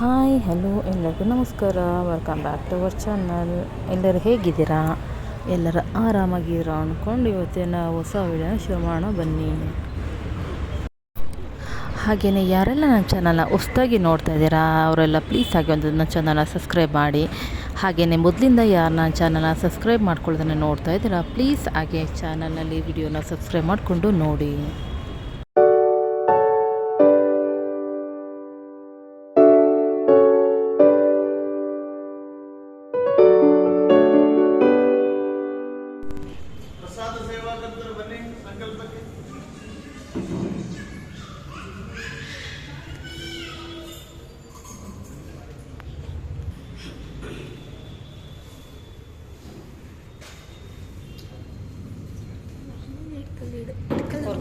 Hi hello ಎಲ್ಲರಿಗೂ ನಮಸ್ಕಾರ. Welcome back to our channel ಎಲ್ಲರೂ ಹೇಗಿದ್ದೀರಾ? ಎಲ್ಲರೂ ಆರಾಮಾಗಿರೋ ಅಂದ್ಕೊಂಡು ಇವತ್ತಿನ ಹೊಸ ವಿಡಿಯೋನ ಶುರು ಮಾಡೋಣ ಬನ್ನಿ. ಹಾಗೆಯೇ ಯಾರೆಲ್ಲ ನನ್ನ ಚಾನಲ್ನ ಹೊಸ್ದಾಗಿ ನೋಡ್ತಾ ಇದ್ದೀರಾ, ಅವರೆಲ್ಲ ಪ್ಲೀಸ್ ಆಗಿ ಒಂದು ನನ್ನ ಚಾನಲ್ನ ಸಬ್ಸ್ಕ್ರೈಬ್ ಮಾಡಿ. ಹಾಗೆಯೇ ಮೊದಲಿಂದ ಯಾರು ನನ್ನ ಚಾನಲ್ನ ಸಬ್ಸ್ಕ್ರೈಬ್ ಮಾಡ್ಕೊಳ್ಳೋದನ್ನು ನೋಡ್ತಾ ಇದ್ದೀರಾ ಪ್ಲೀಸ್ ಹಾಗೆ ಚಾನಲ್ನಲ್ಲಿ ವಿಡಿಯೋನ ಸಬ್ಸ್ಕ್ರೈಬ್ ಮಾಡಿಕೊಂಡು ನೋಡಿ.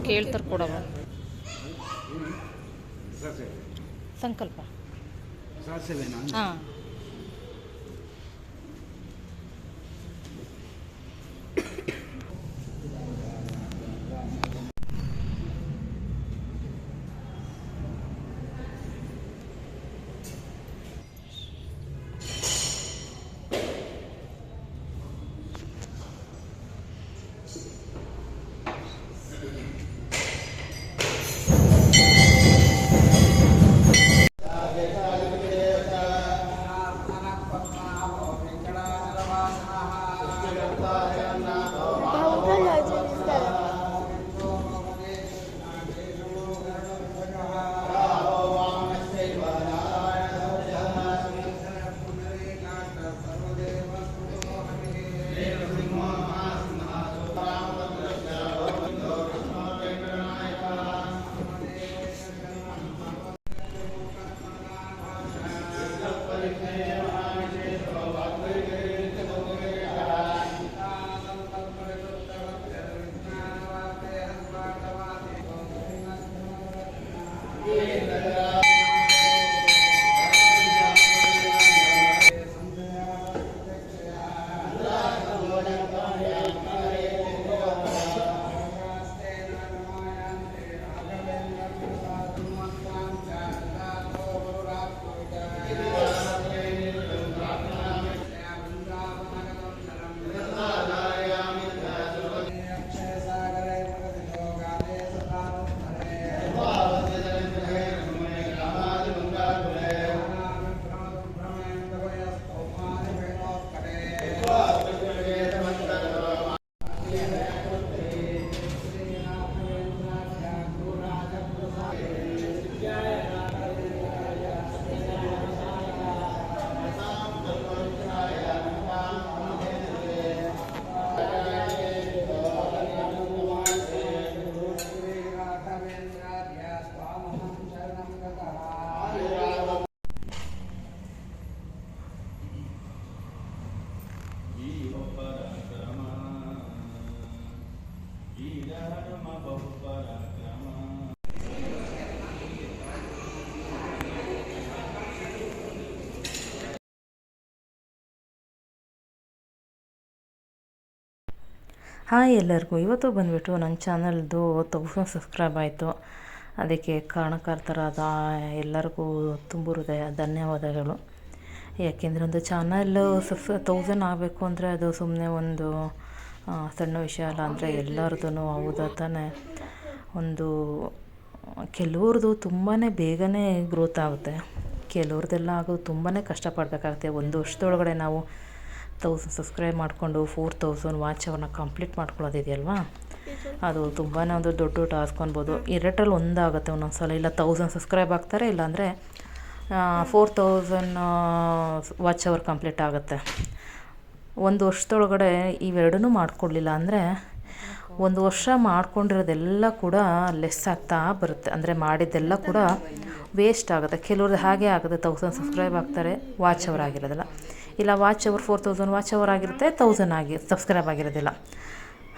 ಕೇಳ್ತಾರೆ ಕೊಡವ ಸಂಕಲ್ಪ. ಹಾಂ. ಈ ಹಾಯ್ ಎಲ್ಲರಿಗೂ. ಇವತ್ತು ಬಂದುಬಿಟ್ಟು ನನ್ನ ಚಾನಲ್ದು ತೌಸಂಡ್ ಸಬ್ಸ್ಕ್ರೈಬ್ ಆಯಿತು. ಅದಕ್ಕೆ ಕಾರಣಕರ್ತರಾದ ಎಲ್ಲರಿಗೂ ತುಂಬ ಹೃದಯ ಧನ್ಯವಾದಗಳು. ಯಾಕೆಂದರೆ ಒಂದು ಚಾನಲ್ಲು ಸಬ್ಸ್ ತೌಸಂಡ್ ಆಗಬೇಕು ಅಂದರೆ ಅದು ಸುಮ್ಮನೆ ಒಂದು ಸಣ್ಣ ವಿಷಯ ಅಲ್ಲ ಅಂದರೆ ಎಲ್ಲರದೂ ಹೌದಾ ತಾನೇ? ಒಂದು ಕೆಲವ್ರದ್ದು ತುಂಬಾ ಬೇಗನೆ ಗ್ರೋತ್ ಆಗುತ್ತೆ. ಕೆಲವ್ರದ್ದೆಲ್ಲ ಆಗೋದು ತುಂಬಾ ಕಷ್ಟಪಡಬೇಕಾಗುತ್ತೆ. ಒಂದು ವರ್ಷದೊಳಗಡೆ ನಾವು ತೌಸಂಡ್ ಸಬ್ಸ್ಕ್ರೈಬ್ ಮಾಡಿಕೊಂಡು ಫೋರ್ ತೌಸಂಡ್ ವಾಚ್ ಅವರ್ನ ಕಂಪ್ಲೀಟ್ ಮಾಡ್ಕೊಳ್ಳೋದಿದೆಯಲ್ವಾ? ಅದು ತುಂಬಾ ಒಂದು ದೊಡ್ಡ ಟಾಸ್ಕ್ ಅನ್ಬೋದು. ಎರಡರಲ್ಲಿ ಒಂದಾಗುತ್ತೆ ಒಂದೊಂದು ಸಲ ಇಲ್ಲ ತೌಸಂಡ್ ಸಬ್ಸ್ಕ್ರೈಬ್ ಆಗ್ತಾರೆ ಇಲ್ಲಾಂದರೆ four thousand watch hour complete ಆಗುತ್ತೆ. ಒಂದು ವರ್ಷದೊಳಗಡೆ ಇವೆರಡೂ ಮಾಡಿಕೊಡ್ಲಿಲ್ಲ ಅಂದರೆ ಒಂದು ವರ್ಷ ಮಾಡ್ಕೊಂಡಿರೋದೆಲ್ಲ ಕೂಡ ಲೆಸ್ ಆಗ್ತಾ ಬರುತ್ತೆ. ಅಂದರೆ ಮಾಡಿದ್ದೆಲ್ಲ ಕೂಡ ವೇಸ್ಟ್ ಆಗುತ್ತೆ. ಕೆಲವ್ರದ್ದು ಹಾಗೆ ಆಗುತ್ತೆ. ತೌಸಂಡ್ ಸಬ್ಸ್ಕ್ರೈಬ್ ಆಗ್ತಾರೆ ವಾಚ್ ಅವರ್ ಆಗಿರೋದಿಲ್ಲ. ಇಲ್ಲ watch hour four thousand watch hour ಆಗಿರುತ್ತೆ ತೌಸಂಡ್ ಆಗಿ ಸಬ್ಸ್ಕ್ರೈಬ್ ಆಗಿರೋದಿಲ್ಲ.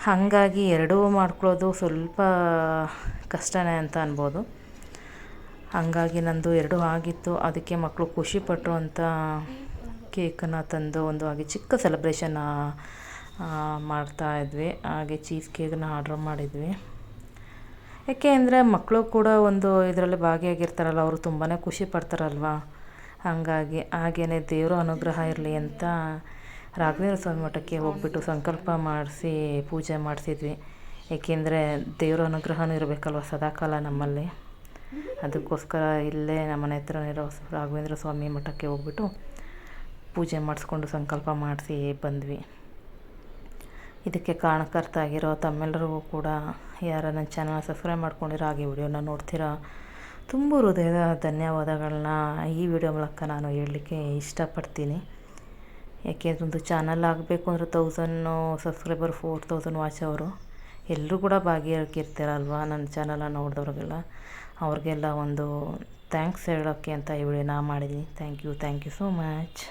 ಹಾಗಾಗಿ ಎರಡೂ ಮಾಡ್ಕೊಳ್ಳೋದು ಸ್ವಲ್ಪ ಕಷ್ಟನೇ ಅಂತ ಅನ್ಬೋದು. ಹಾಗಾಗಿ ನಂದು ಎರಡೂ ಆಗಿತ್ತು, ಅದಕ್ಕೆ ಮಕ್ಕಳು ಖುಷಿಪಟ್ಟರು ಅಂತ ಕೇಕನ್ನು ತಂದು ಒಂದು ಹಾಗೆ ಚಿಕ್ಕ ಸೆಲೆಬ್ರೇಷನ್ ಮಾಡ್ತಾ ಇದ್ವಿ. ಹಾಗೆ ಚೀಸ್ ಕೇಕನ್ನ ಆರ್ಡ್ರ್ ಮಾಡಿದ್ವಿ. ಯಾಕೆ ಅಂದರೆ ಮಕ್ಕಳು ಕೂಡ ಒಂದು ಇದರಲ್ಲಿ ಭಾಗಿಯಾಗಿರ್ತಾರಲ್ಲ, ಅವರು ತುಂಬಾ ಖುಷಿ ಪಡ್ತಾರಲ್ವ? ಹಾಗಾಗಿ ಹಾಗೇ ದೇವರ ಅನುಗ್ರಹ ಇರಲಿ ಅಂತ ರಾಘವೇಂದ್ರ ಸ್ವಾಮಿ ಮಠಕ್ಕೆ ಹೋಗ್ಬಿಟ್ಟು ಸಂಕಲ್ಪ ಮಾಡಿಸಿ ಪೂಜೆ ಮಾಡಿಸಿದ್ವಿ. ಏಕೆಂದರೆ ದೇವರ ಅನುಗ್ರಹನೂ ಇರಬೇಕಲ್ವ ಸದಾಕಾಲ ನಮ್ಮಲ್ಲಿ. ಅದಕ್ಕೋಸ್ಕರ ಇಲ್ಲೇ ನಮ್ಮನೆ ಹತ್ರ ಇರೋ ರಾಘವೇಂದ್ರ ಸ್ವಾಮಿ ಮಠಕ್ಕೆ ಹೋಗ್ಬಿಟ್ಟು ಪೂಜೆ ಮಾಡಿಸ್ಕೊಂಡು ಸಂಕಲ್ಪ ಮಾಡಿಸಿ ಬಂದ್ವಿ. ಇದಕ್ಕೆ ಕಾರಣಕರ್ತ ಆಗಿರೋ ತಮ್ಮೆಲ್ಲರಿಗೂ ಕೂಡ ಯಾರು ನನ್ನ ಚಾನಲ್ ಸಬ್ಸ್ಕ್ರೈಬ್ ಮಾಡ್ಕೊಂಡಿರೋ ಹಾಗೆ ವಿಡಿಯೋನ ನೋಡ್ತೀರಾ ತುಂಬ ಹೃದಯದ ಧನ್ಯವಾದಗಳನ್ನ ಈ ವಿಡಿಯೋ ಮೂಲಕ ನಾನು ಹೇಳಲಿಕ್ಕೆ ಇಷ್ಟಪಡ್ತೀನಿ. ಯಾಕೆಂದ್ರೆ ಒಂದು ಚಾನಲ್ ಆಗಬೇಕು ಅಂದರೆ thousand subscriber four thousand watch hour ಎಲ್ಲರೂ ಕೂಡ ಭಾಗಿಯಾಗಿರ್ತಾರಲ್ವ ನನ್ನ ಚಾನಲನ್ನು ನೋಡಿದವ್ರಿಗೆಲ್ಲ. ಅವ್ರಿಗೆಲ್ಲ ಒಂದು ಥ್ಯಾಂಕ್ಸ್ ಹೇಳೋಕ್ಕೆ ಅಂತ ಈ ನಾ ಮಾಡಿದ್ದೀನಿ. Thank you thank you so much